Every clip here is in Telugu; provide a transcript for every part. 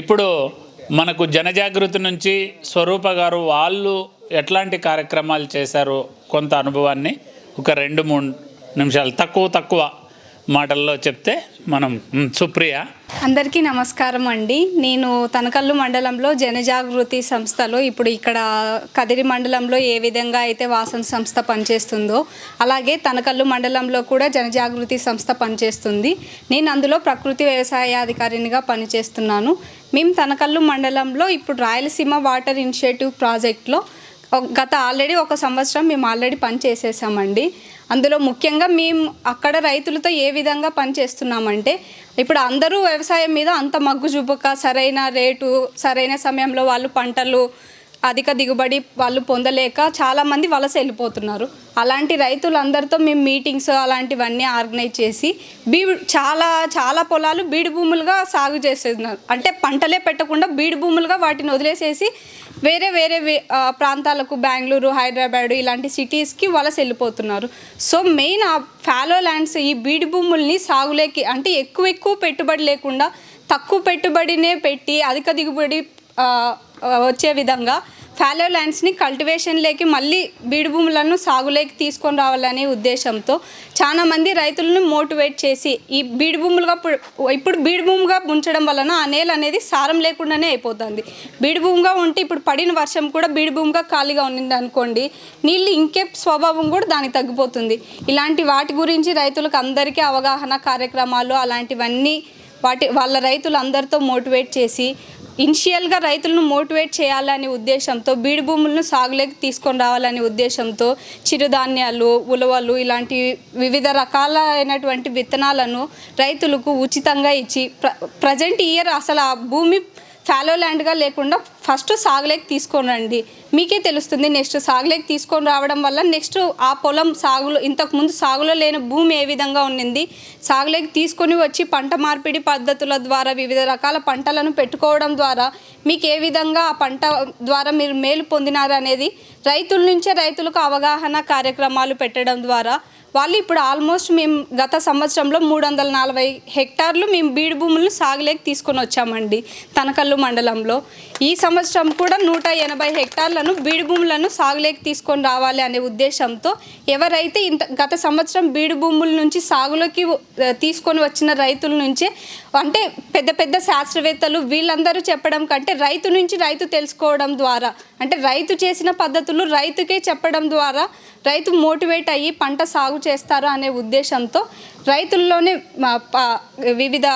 ఇప్పుడు మనకు జనజాగృతి నుంచి స్వరూప గారు వాళ్ళు ఎట్లాంటి కార్యక్రమాలు చేశారు కొంత అనుభవాన్ని ఒక రెండు మూడు నిమిషాలు తక్కువ తక్కువ మాటల్లో చెప్తే మనం సుప్రియ. అందరికీ నమస్కారం అండి. నేను తనకల్లు మండలంలో జనజాగృతి సంస్థలో ఇప్పుడు ఇక్కడ కదిరి మండలంలో ఏ విధంగా అయితే వాసన సంస్థ పనిచేస్తుందో అలాగే తనకల్లు మండలంలో కూడా జనజాగృతి సంస్థ పనిచేస్తుంది. నేను అందులో ప్రకృతి వ్యవసాయాధికారినిగా పనిచేస్తున్నాను. మేము తనకల్లు మండలంలో ఇప్పుడు రాయలసీమ వాటర్ ఇనిషియేటివ్ ప్రాజెక్ట్లో గత ఆల్రెడీ ఒక సంవత్సరం మేము ఆల్రెడీ పని చేసేసామండి. అందులో ముఖ్యంగా మేము అక్కడ రైతులతో ఏ విధంగా పనిచేస్తున్నామంటే ఇప్పుడు అందరూ వ్యవసాయం మీద అంత మగ్గు చూపక సరైన రేటు సరైన సమయంలో వాళ్ళు పంటలు అధిక దిగుబడి వాళ్ళు పొందలేక చాలామంది వలస వెళ్ళిపోతున్నారు. అలాంటి రైతులందరితో మేము మీటింగ్స్ అలాంటివన్నీ ఆర్గనైజ్ చేసి బీ చాలా చాలా పొలాలు బీడు భూములుగా సాగు చేస్తున్నారు. అంటే పంటలే పెట్టకుండా బీడు భూములుగా వాటిని వదిలేసేసి వేరే వేరే ప్రాంతాలకు బెంగళూరు హైదరాబాద్ ఇలాంటి సిటీస్కి వలస వెళ్ళిపోతున్నారు. సో మెయిన్ ఆ ఫాలో ల్యాండ్స్ ఈ బీడు భూముల్ని సాగులేకి అంటే ఎక్కువ ఎక్కువ పెట్టుబడి లేకుండా తక్కువ పెట్టుబడినే పెట్టి అధిక దిగుబడి వచ్చే విధంగా ఫాలో ల్యాండ్స్ని కల్టివేషన్లోకి మళ్ళీ బీడు భూములను సాగులోకి తీసుకొని రావాలనే ఉద్దేశంతో చాలామంది రైతులను మోటివేట్ చేసి ఈ బీడు భూములుగా ఇప్పుడు బీడు భూమిగా ఉంచడం వలన ఆ నేల అనేది సారం లేకుండానే అయిపోతుంది. బీడు భూమిగా ఉంటే ఇప్పుడు పడిన వర్షం కూడా బీడు భూమిగా ఖాళీగా ఉండింది అనుకోండి నీళ్ళు ఇంకే స్వభావం కూడా దానికి తగ్గిపోతుంది. ఇలాంటి వాటి గురించి రైతులకు అందరికీ అవగాహన కార్యక్రమాలు అలాంటివన్నీ వాటి వాళ్ళ రైతులు అందరితో మోటివేట్ చేసి ఇనిషియల్గా రైతులను మోటివేట్ చేయాలనే ఉద్దేశంతో బీడు భూములను సాగులోకి తీసుకొని రావాలనే ఉద్దేశంతో చిరుధాన్యాలు ఉలవలు ఇలాంటి వివిధ రకాలైనటువంటి విత్తనాలను రైతులకు ఉచితంగా ఇచ్చి ప్ర ప్రజెంట్ ఇయర్ అసలు ఆ భూమి ఫాలో ల్యాండ్గా లేకుండా ఫస్ట్ సాగులోకి తీసుకొని రండి. మీకే తెలుస్తుంది నెక్స్ట్ సాగులోకి తీసుకొని రావడం వల్ల నెక్స్ట్ ఆ పొలం సాగులో ఇంతకుముందు సాగులో లేని భూమి ఏ విధంగా ఉండింది? సాగులోకి తీసుకొని వచ్చి పంట మార్పిడి పద్ధతుల ద్వారా వివిధ రకాల పంటలను పెట్టుకోవడం ద్వారా మీకు ఏ విధంగా ఆ పంట ద్వారా మీరు మేలు పొందినారు అనేది రైతుల నుంచే రైతులకు అవగాహన కార్యక్రమాలు పెట్టడం ద్వారా వాళ్ళు ఇప్పుడు ఆల్మోస్ట్ మేము గత సంవత్సరంలో మూడు వందల నలభై హెక్టార్లు మేము బీడు భూములను సాగులేకి తీసుకొని వచ్చామండి తనకల్లు మండలంలో. ఈ సంవత్సరం కూడా నూట ఎనభై హెక్టార్లను బీడు భూములను సాగులేకి తీసుకొని రావాలి అనే ఉద్దేశంతో ఎవరైతే ఇంత గత సంవత్సరం బీడు భూముల నుంచి సాగులోకి తీసుకొని వచ్చిన రైతుల నుంచే అంటే పెద్ద పెద్ద శాస్త్రవేత్తలు వీళ్ళందరూ చెప్పడం కంటే రైతు నుంచి రైతు తెలుసుకోవడం ద్వారా అంటే రైతు చేసిన పద్ధతులు రైతుకే చెప్పడం ద్వారా రైతు మోటివేట్ అయ్యి పంట సాగు చేస్తారు అనే ఉద్దేశంతో రైతుల్లోనే వివిధ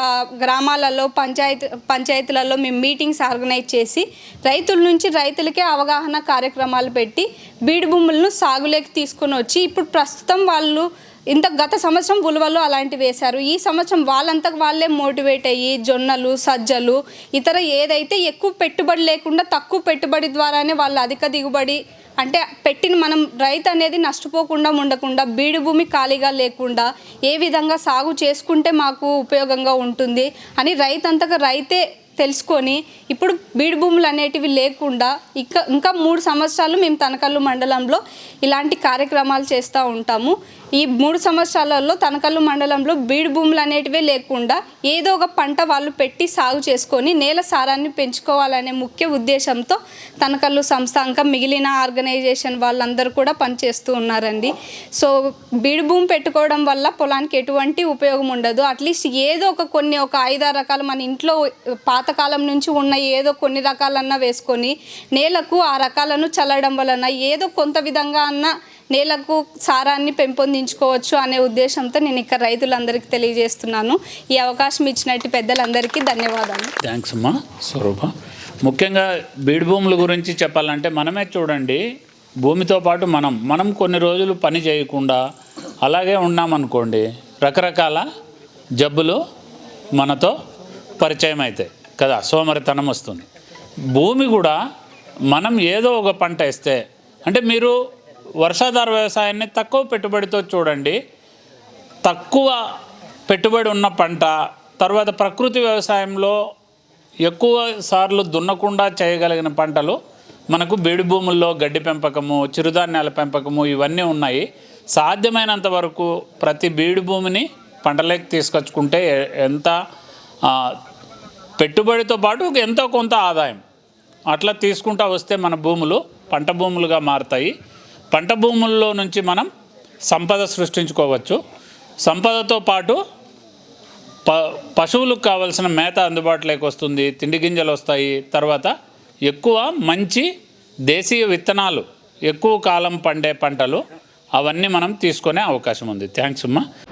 గ్రామాలలో పంచాయతీ పంచాయతీలలో మేము మీటింగ్స్ ఆర్గనైజ్ చేసి రైతుల నుంచి రైతులకే అవగాహన కార్యక్రమాలు పెట్టి బీడు భూములను సాగులోకి తీసుకొని వచ్చి ఇప్పుడు ప్రస్తుతం వాళ్ళు ఇంత గత సంవత్సరం ఉలువలు అలాంటివి వేశారు. ఈ సంవత్సరం వాళ్ళంతకు వాళ్ళే మోటివేట్ అయ్యి జొన్నలు సజ్జలు ఇతర ఏదైతే ఎక్కువ పెట్టుబడి లేకుండా తక్కువ పెట్టుబడి ద్వారానే వాళ్ళు అధిక దిగుబడి అంటే పెట్టిన మనం రైతు అనేది నష్టపోకుండా ఉండకుండా బీడు భూమి ఖాళీగా లేకుండా ఏ విధంగా సాగు చేసుకుంటే మాకు ఉపయోగంగా ఉంటుంది అని రైతంతగా రైతే తెలుసుకొని ఇప్పుడు బీడు భూములు అనేటివి లేకుండా ఇంకా ఇంకా మూడు సంవత్సరాలు మేము తనకల్లు మండలంలో ఇలాంటి కార్యక్రమాలు చేస్తూ ఉంటాము. ఈ మూడు సంవత్సరాలలో తనకల్లు మండలంలో బీడు భూములు అనేటివే లేకుండా ఏదో ఒక పంట వాళ్ళు పెట్టి సాగు చేసుకొని నేల సారాన్ని పెంచుకోవాలనే ముఖ్య ఉద్దేశంతో తనకల్లు సంస్థ ఇంకా మిగిలిన ఆర్గనైజేషన్ వాళ్ళందరూ కూడా పనిచేస్తూ ఉన్నారండి. సో బీడు భూమి పెట్టుకోవడం వల్ల పొలానికి ఎటువంటి ఉపయోగం ఉండదు. అట్లీస్ట్ ఏదో ఒక కొన్ని ఒక ఐదారు రకాలు మన ఇంట్లో పాత పాతకాలం నుంచి ఉన్న ఏదో కొన్ని రకాలన్నా వేసుకొని నేలకు ఆ రకాలను చల్లడం వలన ఏదో కొంత విధంగా అన్న నేలకు సారాన్ని పెంపొందించుకోవచ్చు అనే ఉద్దేశంతో నేను ఇక్కడ రైతులందరికీ తెలియజేస్తున్నాను. ఈ అవకాశం ఇచ్చినట్టు పెద్దలందరికీ ధన్యవాదాలు. థ్యాంక్స్ అమ్మా స్వరూప. ముఖ్యంగా బీడు భూముల గురించి చెప్పాలంటే మనమే చూడండి భూమితో పాటు మనం మనం కొన్ని రోజులు పని చేయకుండా అలాగే ఉన్నామనుకోండి రకరకాల జబ్బులు మనతో పరిచయం అవుతాయి కదా సోమరితనం వస్తుంది. భూమి కూడా మనం ఏదో ఒక పంట వేస్తే అంటే మీరు వర్షాధార వ్యవసాయాన్ని తక్కువ పెట్టుబడితో చూడండి. తక్కువ పెట్టుబడి ఉన్న పంట తర్వాత ప్రకృతి వ్యవసాయంలో ఎక్కువ సార్లు దున్నకుండా చేయగలిగిన పంటలు మనకు బీడు భూముల్లో గడ్డి పెంపకము చిరుధాన్యాల పెంపకము ఇవన్నీ ఉన్నాయి. సాధ్యమైనంత వరకు ప్రతి బీడు భూమిని పంటలోకి తీసుకొచ్చుకుంటే ఎంత పెట్టుబడితో పాటు ఎంతో కొంత ఆదాయం. అట్లా తీసుకుంటా వస్తే మన భూములు పంట భూములుగా మారుతాయి. పంట భూముల్లో నుంచి మనం సంపద సృష్టించుకోవచ్చు. సంపదతో పాటు ప పశువులకు కావాల్సిన మేత అందుబాటులోకి వస్తుంది. తిండి గింజలు వస్తాయి. తర్వాత ఎక్కువ మంచి దేశీయ విత్తనాలు ఎక్కువ కాలం పండే పంటలు అవన్నీ మనం తీసుకునే అవకాశం ఉంది. థ్యాంక్స్ అమ్మా.